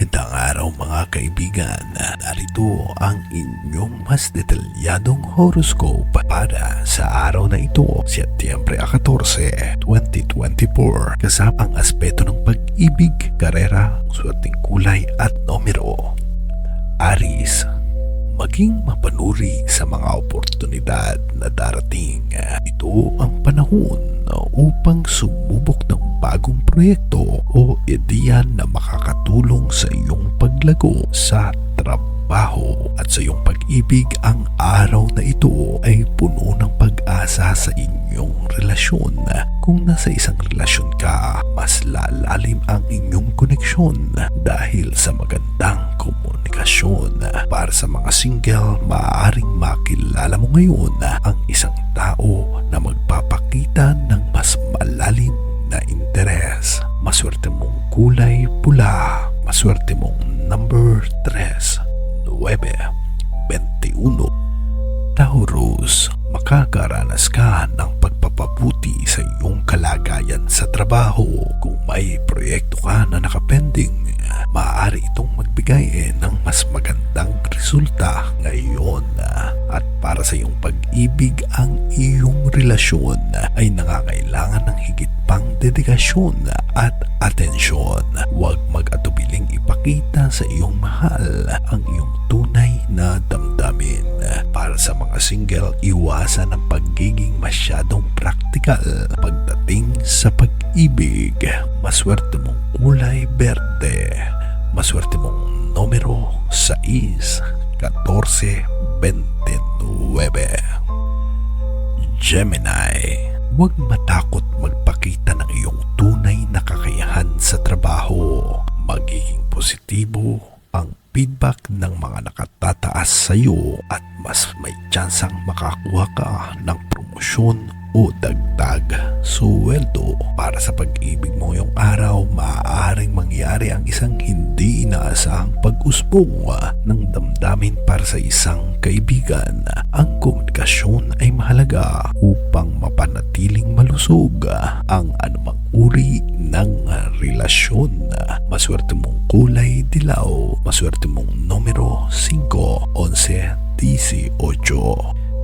Magandang araw mga kaibigan. Narito ang inyong mas detalyadong horoscope para sa araw na ito, Setyembre 14, 2024. Kasama ang aspeto ng pag-ibig, karera, swerteng kulay at numero. Aris, maging mapanuri sa mga oportunidad na darating. Ito ang panahon upang sumubok ng bagong proyekto o ideya na makakatulong sa iyong paglago sa trabaho at sa iyong pag-ibig ang araw na ito ay puno ng pag-asa sa inyong relasyon. Kung nasa isang relasyon ka, mas lalalim ang inyong koneksyon dahil sa magandang komunikasyon. Para sa mga single, maaaring makilala mo ngayon ang isang sa trabaho. Kung may proyekto ka na nakapending, maaari itong magbigay ng mas magandang resulta ngayon. At para sa iyong pag-ibig, ang iyong relasyon ay nangangailangan ng higit pang dedikasyon at atensyon. Huwag mag-atubiling ipakita sa iyong mahal ang iyong tunay na damdamin. Para sa mga single, iwasan ang pagiging masyadong praktikal pagdating sa pag-ibig. Maswerte mong kulay berde. Maswerte mong numero 6, 14, 29. Gemini, huwag matakot magpakita ng iyong tunay na kakayahan sa trabaho. Magiging positibo ang feedback ng mga nakatataas sa iyo at mas may tsansang makakuha ka ng promosyon o dagdag. Suweldo para sa pag-ibig mo ngayong araw. Maaaring mangyari ang isang hindi inaasahang pag-usbong ng damdamin para sa isang kaibigan. Ang komunikasyon ay mahalaga upang mapanatiling malusog ang anumang uri ng relasyon. Maswerte mong kulay dilaw. Maswerte mong numero 5 11 18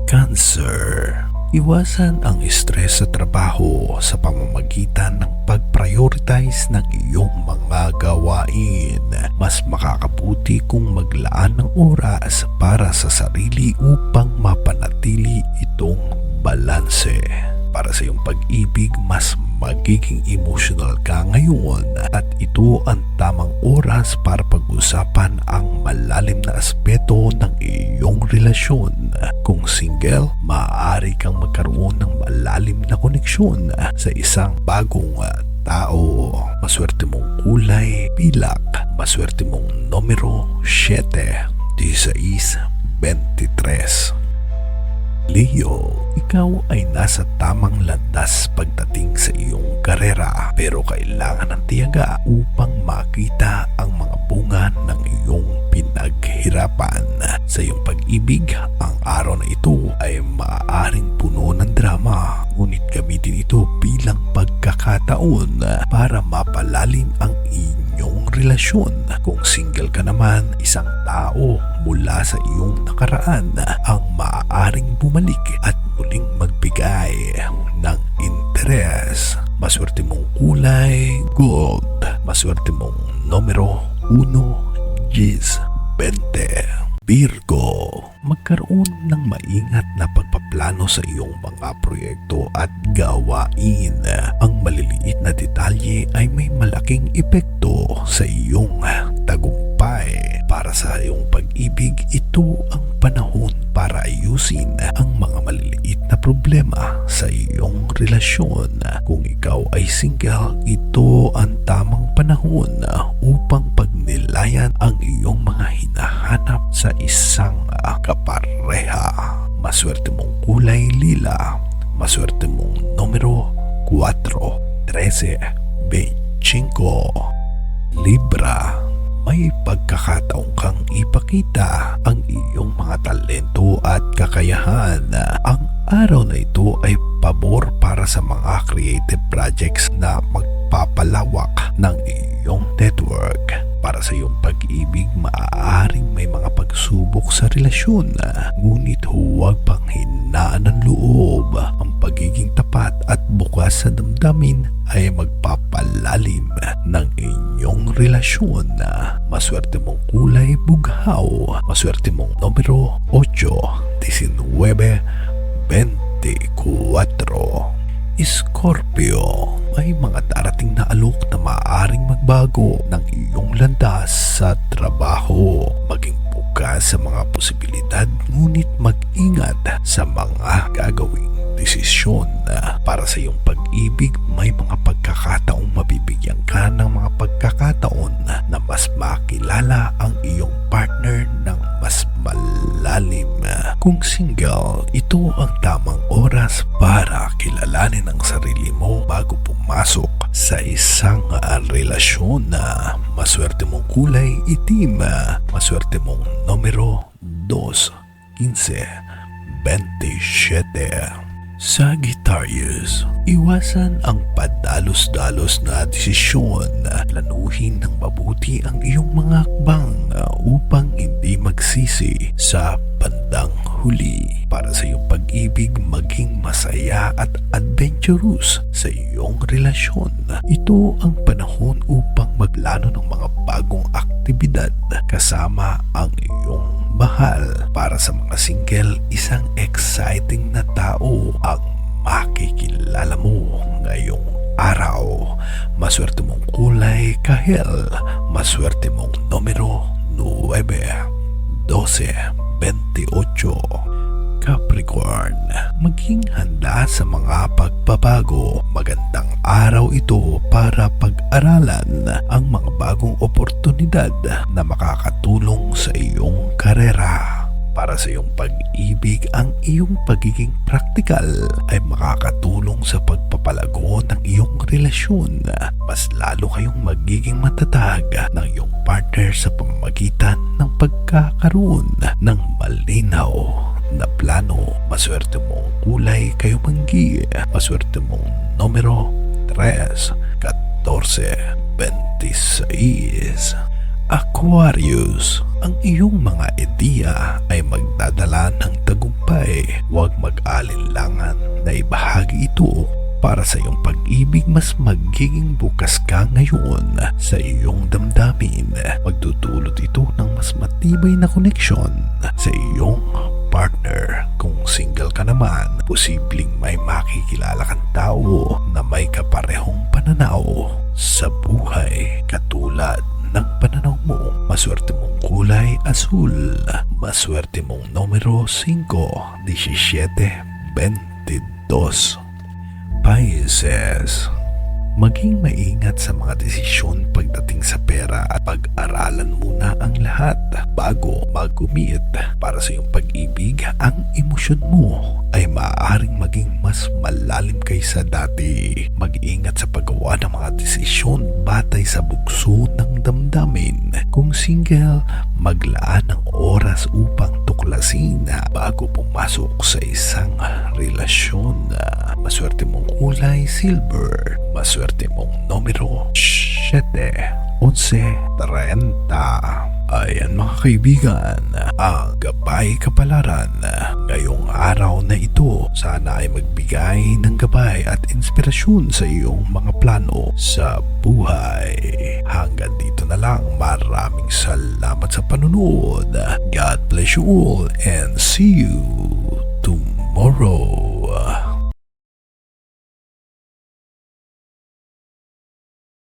Cancer Iwasan ang stress sa trabaho sa pamamagitan ng pag-prioritize ng iyong mga gawain. Mas makakabuti kung maglaan ng oras para sa sarili upang mapanatili itong balanse. Para sa iyong pag-ibig, mas magiging emotional ka ngayon at ito ang tamang oras para pag-usapan ang malalim na aspeto ng iyong relasyon. Kung single, maaari kang magkaroon ng malalim na koneksyon sa isang bagong uh, tao. Maswerte mong kulay, pilak. Maswerte mong numero 7, 16, 23. Leo, ikaw ay nasa tamang landas pagdating sa iyong karera pero kailangan ng tiyaga upang makita ang mga bunga ng iyong pinaghirapan. Sa iyong pag-ibig, ang araw na ito ay maaaring puno ng drama ngunit gamitin ito bilang pagkakataon para mapalalim ang inyong relasyon. Kung single ka naman, isang tao mula sa iyong nakaraan ang maaaring bumalik at muling magbigay ng interes. Maswerte mong kulay, gold. Maswerte mong numero 1, 10, 20. Virgo, magkaroon ng maingat na pagpaplano sa iyong mga proyekto at gawain. Ang maliliit na detalye ay may malaking epekto sa iyong tagumpay. Para sa iyong pag-ibig, ito ang panahon para ayusin ang mga maliliit na problema sa iyong relasyon. Kung ikaw ay single, ito ang tamang panahon upang pagnilayan ang iyong mga sa isang kapareha. Maswerte mong kulay lila. Maswerte mong numero 4, 13, 25. Libra, may pagkakataong kang ipakita ang iyong mga talento at kakayahan. Ang araw na ito ay pabor para sa mga creative projects na magpapalawak ng iyong network. Para sa iyong pag pag-ibig maaaring may mga pagsubok sa relasyon ngunit huwag pang hinaan ng loob. Ang pagiging tapat at bukas sa damdamin ay magpapalalim ng inyong relasyon. Maswerte mong kulay bughaw, maswerte mong numero 8, 19, 24. Scorpio, may mga darating na alok na maaaring magbago ng landas sa trabaho. Maging bukas sa mga posibilidad ngunit mag-ingat sa mga gagawing desisyon. Para sa iyong pag-ibig, may mga pagkakataong mabibigyan ka ng mga pagkakataon na mas makilala ang iyong partner. Kung single, ito ang tamang oras para kilalanin ang sarili mo bago pumasok sa isang relasyon na maswerte mong kulay itim, maswerte mong numero 2, 15, 27. Sagittarius, iwasan ang padalos-dalos na desisyon. Planuhin ng mabuti ang iyong mga akbang upang hindi magsisi sa bandang huli. Para sa iyong pag-ibig maging masaya at adventurous sa iyong relasyon. Ito ang panahon upang maglano ng mga bagong aktibidad kasama ang iyong mahal. Para sa mga single, isang exciting na tao ang makikilala mo ngayong araw. Maswerte mong kulay kahel, maswerte mong numero 9, 12, 28. Capricorn, maging handa sa mga pagbabago. Magandang araw ito para pag-aralan ang mga bagong oportunidad na makakatulong sa iyong karera. Para sa iyong pag-ibig, ang iyong pagiging praktikal ay makakatulong sa pagpapalago ng iyong relasyon. Mas lalo kayong magiging matatag ng iyong partner sa pamamagitan pagkakaroon ng malinaw na plano. Maswerte mong kulay kayo manggi. Maswerte mong numero 3, 14, 26. Aquarius, ang iyong mga ideya ay magdadala ng tagumpay. Huwag mag-alinlangan na ibahagi ito para sa iyong pag-ibig mas magiging bukas ka ngayon sa iyong damdamin. Magdudulot ito ng mas matibay na koneksyon sa iyong partner. Kung single ka naman, posibleng may makikilala kang tao na may kaparehong pananaw sa buhay katulad ng pananaw mo. Maswerte mong kulay asul. Maswerte mong numero 5, 17, 22. países. Maging maingat sa mga desisyon pagdating sa pera at pag-aralan muna ang lahat bago mag-commit. Para sa iyong pag-ibig, ang emosyon mo ay maaaring maging mas malalim kaysa dati. Mag-ingat sa paggawa ng mga desisyon batay sa bugso ng damdamin. Kung single, maglaan ng oras upang tuklasin bago pumasok sa isang relasyon. Maswerte mong kulay silver. Maswerte mong numero 7, 11, 30. Ayan mga kaibigan, ang gabay kapalaran ngayong araw na ito sana ay magbigay ng gabay at inspirasyon sa iyong mga plano sa buhay. Hanggang dito na lang, maraming salamat sa panunod. God bless you all and see you